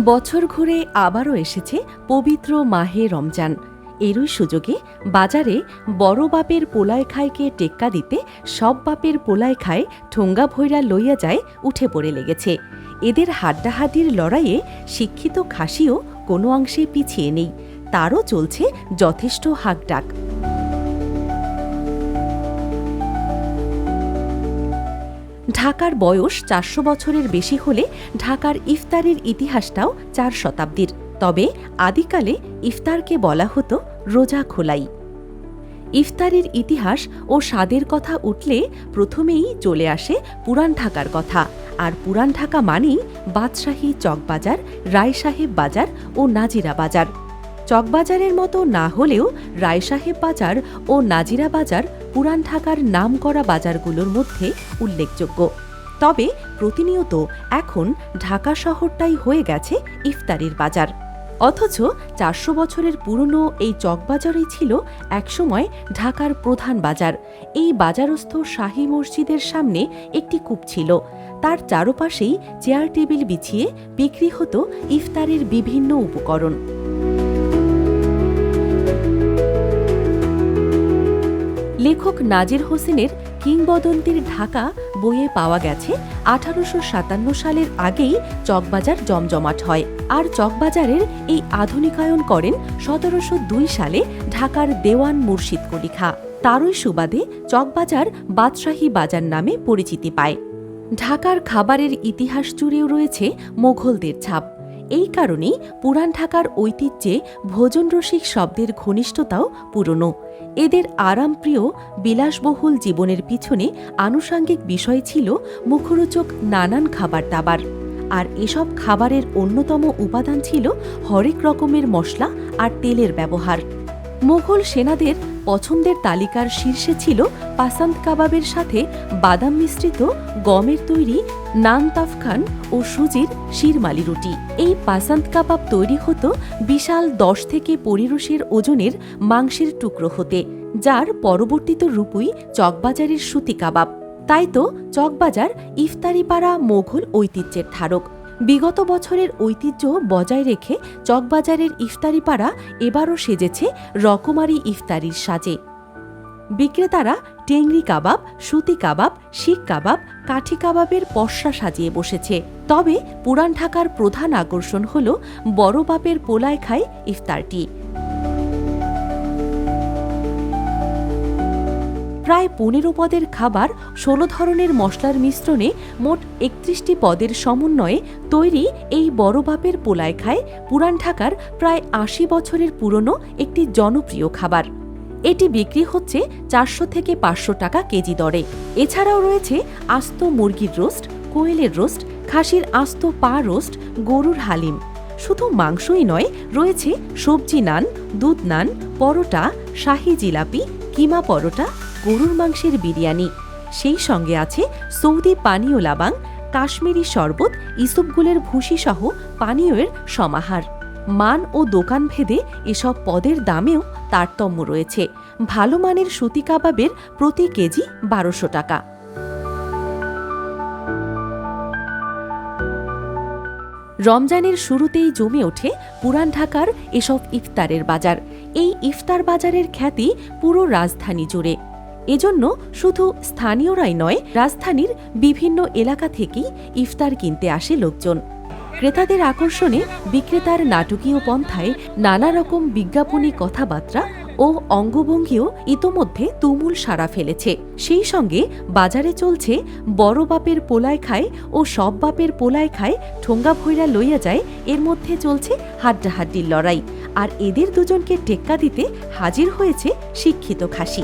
বছর ঘুরে আবারও এসেছে পবিত্র মাহে রমজান। এরই সুযোগে বাজারে বড় বাপের পোলায় খায়কে টেক্কা দিতে সব বাপের পোলায় খায় ঠোঙ্গা ভৈরা লইয়া যায় উঠে পড়ে লেগেছে। এদের হাড্ডাহাড্ডির লড়াইয়ে শিক্ষিত খাসিও কোনো অংশে পিছিয়ে নেই। তারও চলছে যথেষ্ট হাকডাক। ঢাকার বয়স চারশো বছরের বেশি হলে ঢাকার ইফতারের ইতিহাসটাও চার শতাব্দীর। তবে আদিকালে ইফতারকে বলা হতো রোজা খোলাই। ইফতারের ইতিহাস ও স্বাদের কথা উঠলে প্রথমেই চলে আসে পুরান ঢাকার কথা। আর পুরান ঢাকা মানেই বাদশাহী চকবাজার, রায়সাহেব বাজার ও নাজিরা বাজার। চকবাজারের মতো না হলেও রায়সাহেব বাজার ও নাজিরা বাজার পুরান ঢাকার নামকরা বাজারগুলোর মধ্যে উল্লেখযোগ্য। তবে প্রতিনিয়ত এখন ঢাকা শহরটাই হয়ে গেছে ইফতারির বাজার। অথচ চারশো বছরের পুরনো এই চকবাজারই ছিল একসময় ঢাকার প্রধান বাজার। এই বাজারস্থ শাহী মসজিদের সামনে একটি কূপ ছিল। তার চারপাশেই চেয়ার টেবিল বিছিয়ে বিক্রি হতো ইফতারের বিভিন্ন উপকরণ। লেখক নাজির হোসেনের কিংবদন্তির ঢাকা বইয়ে পাওয়া গেছে আঠারোশো সাতান্ন সালের আগেই চকবাজার জমজমাট হয়। আর চকবাজারের এই আধুনিকায়ন করেন সতেরোশো দুই সালে ঢাকার দেওয়ান মুর্শিদ কলিখা। তারই সুবাদে চকবাজার বাদশাহী বাজার নামে পরিচিতি পায়। ঢাকার খাবারের ইতিহাস জুড়েও রয়েছে মোঘলদের ছাপ। এই কারণেই পুরান ঢাকার ঐতিহ্যে ভোজনরসিক শব্দের ঘনিষ্ঠতাও পুরনো। এদের আরামপ্রিয়, বিলাসবহুল জীবনের পিছনে আনুষাঙ্গিক বিষয় ছিল মুখরোচক নানান খাবার দাবার। আর এসব খাবারের অন্যতম উপাদান ছিল হরেক রকমের মশলা আর তেলের ব্যবহার। মোঘল সেনাদের পছন্দের তালিকার শীর্ষে ছিল পাসান্ত কাবাবের সাথে বাদাম মিশ্রিত গমের তৈরি নান তাফখান ও সুজির শিরমালি রুটি। এই পাসান্ত কাবাব তৈরি হতো বিশাল দশ থেকে পনেরোশের ওজনের মাংসের টুকরো হতে, যার পরবর্তীত রূপই চকবাজারের সুতি কাবাব। তাই তো চকবাজার ইফতারিপাড়া মোঘল ঐতিহ্যের ধারক। বিগত বছরের ঐতিহ্য বজায় রেখে চকবাজারের ইফতারিপাড়া এবারও সেজেছে রকমারি ইফতারির সাজে। বিক্রেতারা টেংরি কাবাব, সুতি কাবাব, শিখ কাবাব, কাঠি কাবাবের পশরা সাজিয়ে বসেছে। তবে পুরান ঢাকার প্রধান আকর্ষণ হল বড় বাপের পোলায় খায় ইফতারটি। প্রায় পনেরো পদের খাবার ষোলো ধরনের মশলার মিশ্রণে মোট একত্রিশটি পদের সমন্বয়ে তৈরি এই বড় বাপের পোলায় খায় পুরান ঢাকার প্রায় আশি বছরের পুরনো একটি জনপ্রিয় খাবার। এটি বিক্রি হচ্ছে চারশো থেকে পাঁচশো টাকা কেজি দরে। এছাড়াও রয়েছে আস্ত মুরগির রোস্ট, কোয়েলের রোস্ট, খাসির আস্ত পা রোস্ট, গরুর হালিম। শুধু মাংসই নয়, রয়েছে সবজি নান, দুধ নান, পরোটা, শাহি জিলাপি, কিমা পরোটা গরুর মাংসের বিরিয়ানি। সেই সঙ্গে আছে সৌদি পানীয় লাবাং, কাশ্মীরি শরবত ইসুপগুলের ভুসি সহ পানীয়ের সমাহার। মান ও দোকান ভেদে এসব পদের দামেও তারতম্য রয়েছে। ভালো মানের সুতি কাবাবের প্রতি কেজি বারোশো টাকা। রমজানের শুরুতেই জমে ওঠে পুরান ঢাকার এসব ইফতারের বাজার। এই ইফতার বাজারের খ্যাতি পুরো রাজধানী জুড়ে। এজন্য শুধু স্থানীয়রাই নয়, রাজধানীর বিভিন্ন এলাকা থেকেই ইফতার কিনতে আসে লোকজন। ক্রেতাদের আকর্ষণে বিক্রেতার নাটকীয় পন্থায় নানা রকম বিজ্ঞাপনী কথাবার্তা ও অঙ্গভঙ্গিও ইতোমধ্যে তুমুল সাড়া ফেলেছে। সেই সঙ্গে বাজারে চলছে বড় বাপের পোলায় খায় ও সব বাপের পোলায় খায় ঠোঙ্গা ভৈরা লইয়া যায়, এর মধ্যে চলছে হাড্ডাহাড্ডির লড়াই। আর এদের দুজনকে টেক্কা দিতে হাজির হয়েছে শিক্ষিত খাসি।